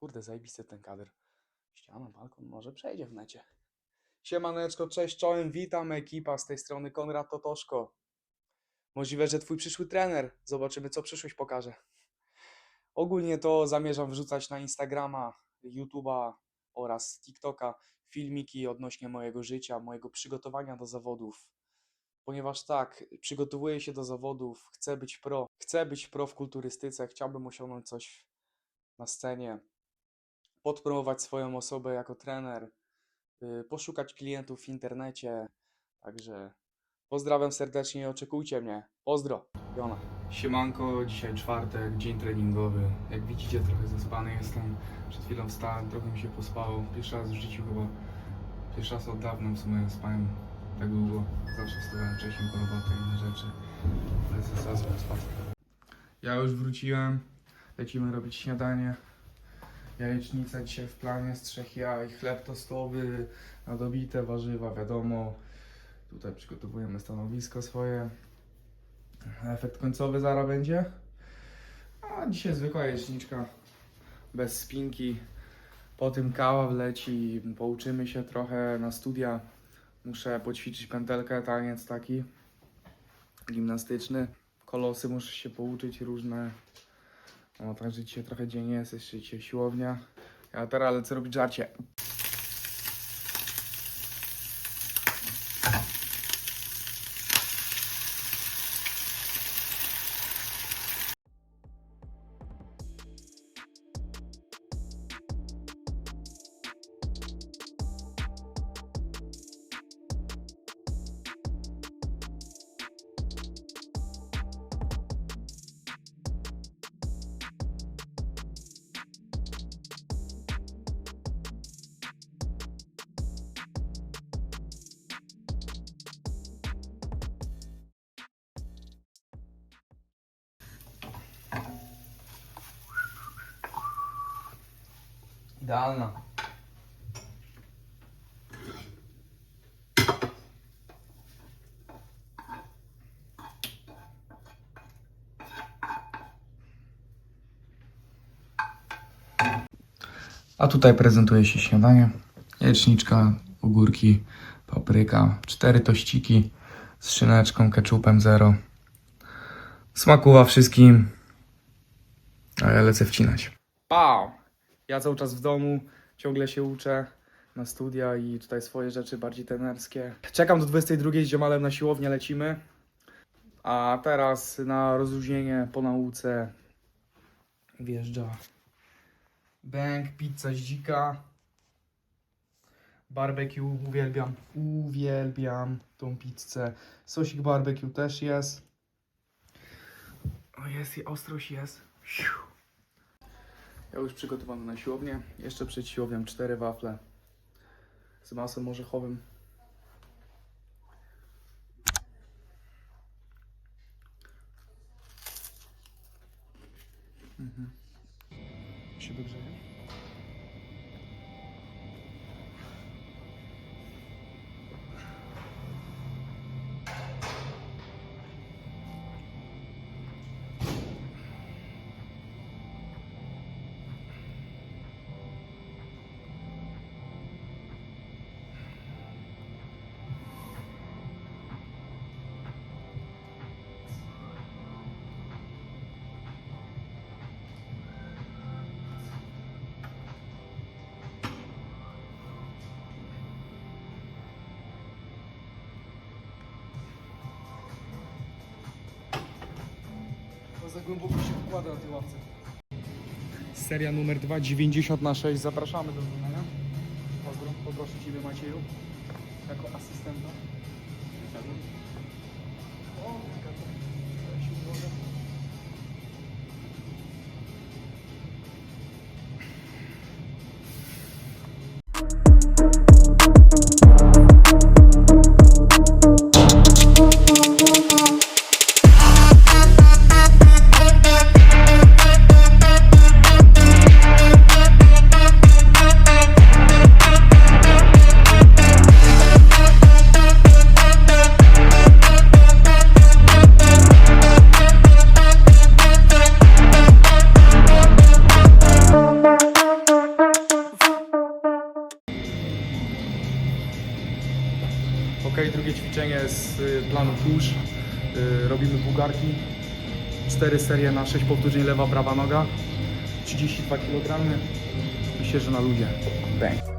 Kurde, zajebisty ten kadr. Ściana, balkon, może przejdzie w necie. Siemaneczko, cześć, czołem, witam ekipa z tej strony Konrad Totoszko. Możliwe, że twój przyszły trener. Zobaczymy, co przyszłość pokaże. Ogólnie to zamierzam wrzucać na Instagrama, YouTube'a oraz TikToka filmiki odnośnie mojego życia, mojego przygotowania do zawodów. Ponieważ tak, przygotowuję się do zawodów, chcę być pro, chcę być pro w kulturystyce, chciałbym osiągnąć coś na scenie, podpromować swoją osobę jako trener, y, poszukać klientów w internecie. Także pozdrawiam serdecznie oczekujcie mnie. Pozdro. Jona. Siemanko, dzisiaj czwartek, dzień treningowy. Jak widzicie, trochę zaspany jestem. Przed chwilą wstałem, trochę mi się pospało. Pierwszy raz w życiu chyba, pierwszy raz od dawna w sumie spałem tak długo. Zawsze wstawałem wcześniej po robotę i inne rzeczy. Ale jest raz byłem spać. Ja już wróciłem. Lecimy robić śniadanie. Jajecznica dzisiaj w planie z trzech jaj, chleb tostowy, nadobite warzywa, wiadomo. Tutaj przygotowujemy stanowisko swoje. Efekt końcowy zaraz będzie. A dzisiaj zwykła jajeczniczka, bez spinki. Po tym kawa wleci, pouczymy się trochę na studia. Muszę poćwiczyć pętelkę, taniec taki gimnastyczny. Kolosy muszę się pouczyć różne. No, także dzisiaj trochę dzień jest, jeszcze dzisiaj siłownia. Ja teraz lecę robić żarcie. Idealna. A tutaj prezentuje się śniadanie. Jajeczniczka, ogórki, papryka, cztery tościki z szyneczką, ketchupem zero. Smakuwa wszystkim, a ja lecę wcinać. Pał! Ja cały czas w domu, ciągle się uczę na studia i tutaj swoje rzeczy bardziej trenerskie. Czekam do 22 z ziomalem na siłownię, lecimy. A teraz na rozluźnienie po nauce wjeżdża Bank, pizza z dzika. Barbecue, uwielbiam, uwielbiam tą pizzę. Sosik barbecue też jest. O jest i ostrość jest. Siu. Ja już przygotowany na siłownię. Jeszcze przed siłownią cztery wafle z masłem orzechowym. Za głęboko się wkłada na tej ławce. Seria numer 2, 90 na 6. Zapraszamy do wykonania. Pozdro, poproszę Ciebie Macieju, jako asystenta. O, jaka to- jaka się Dzisiaj drugie ćwiczenie z y, planu push. Y, Robimy bułgarki. Cztery serie na 6 powtórzeń lewa, prawa noga. 32 kg. Myślę, że na ludzie. Bang.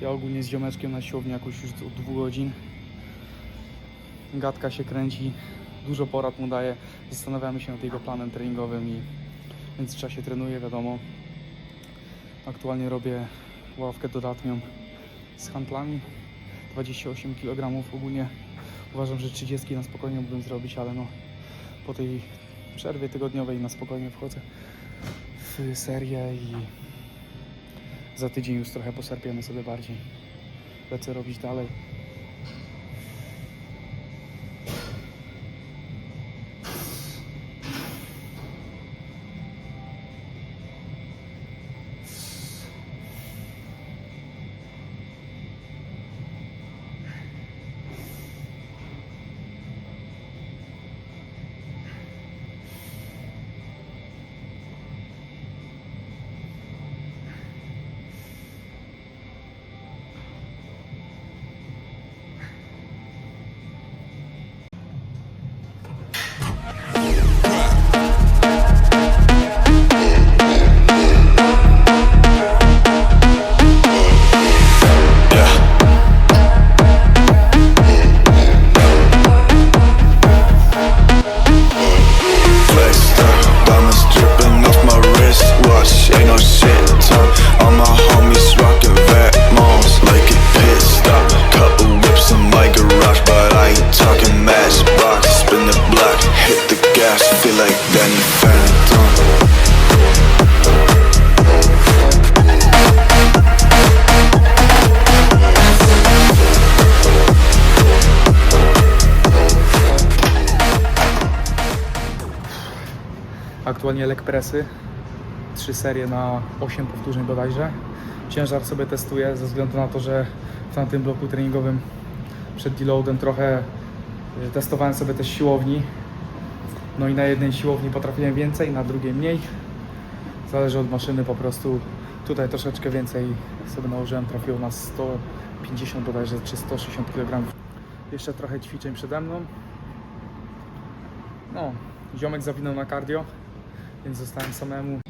Ja ogólnie z ziomeczkiem na siłowni jakoś już od dwóch godzin. Gadka się kręci, dużo porad mu daje. Zastanawiamy się nad jego planem treningowym i w międzyczasie trenuję, wiadomo. Aktualnie robię ławkę dodatnią z handlami. 28 kg ogólnie. Uważam, że 30 na spokojnie mógłbym zrobić, ale no po tej przerwie tygodniowej na spokojnie wchodzę w serię i za tydzień już trochę poserpiemy sobie bardziej. Lecę robić dalej. Aktualnie leg presy. Trzy serie na 8 powtórzeń bodajże. Ciężar sobie testuję ze względu na to, że w tamtym bloku treningowym przed deloadem trochę testowałem sobie też siłowni. No i na jednej siłowni potrafiłem więcej, na drugiej mniej. Zależy od maszyny po prostu. Tutaj troszeczkę więcej sobie nałożyłem, trafiło na 150 bodajże czy 160 kg. Jeszcze trochę ćwiczeń przede mną. No, ziomek zawinął na cardio, więc zostałem samemu.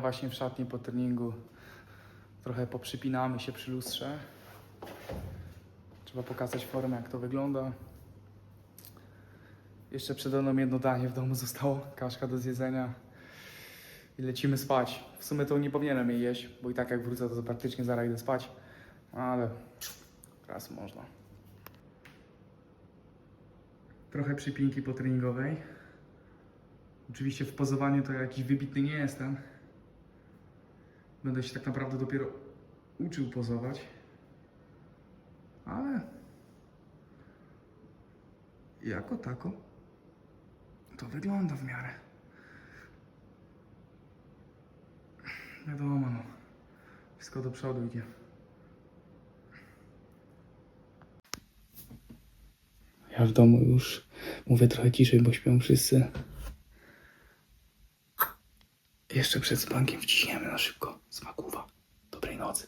Właśnie w szatni po treningu. Trochę poprzypinamy się przy lustrze. Trzeba pokazać formę, jak to wygląda. Jeszcze przede mną jedno danie w domu zostało, kaszka do zjedzenia. I lecimy spać. W sumie to nie powinienem jej jeść, bo i tak jak wrócę, to praktycznie zaraz idę spać. Ale raz można. Trochę przypinki potreningowej. Oczywiście w pozowaniu to jakiś wybitny nie jestem. Będę się tak naprawdę dopiero uczył pozować. Ale jako tako to wygląda w miarę. Wiadomo, no. Wszystko do przodu idzie. Ja w domu już mówię trochę ciszej, bo śpią wszyscy. Jeszcze przed spankiem wciśniemy na szybko. Smakuwa. Dobrej nocy.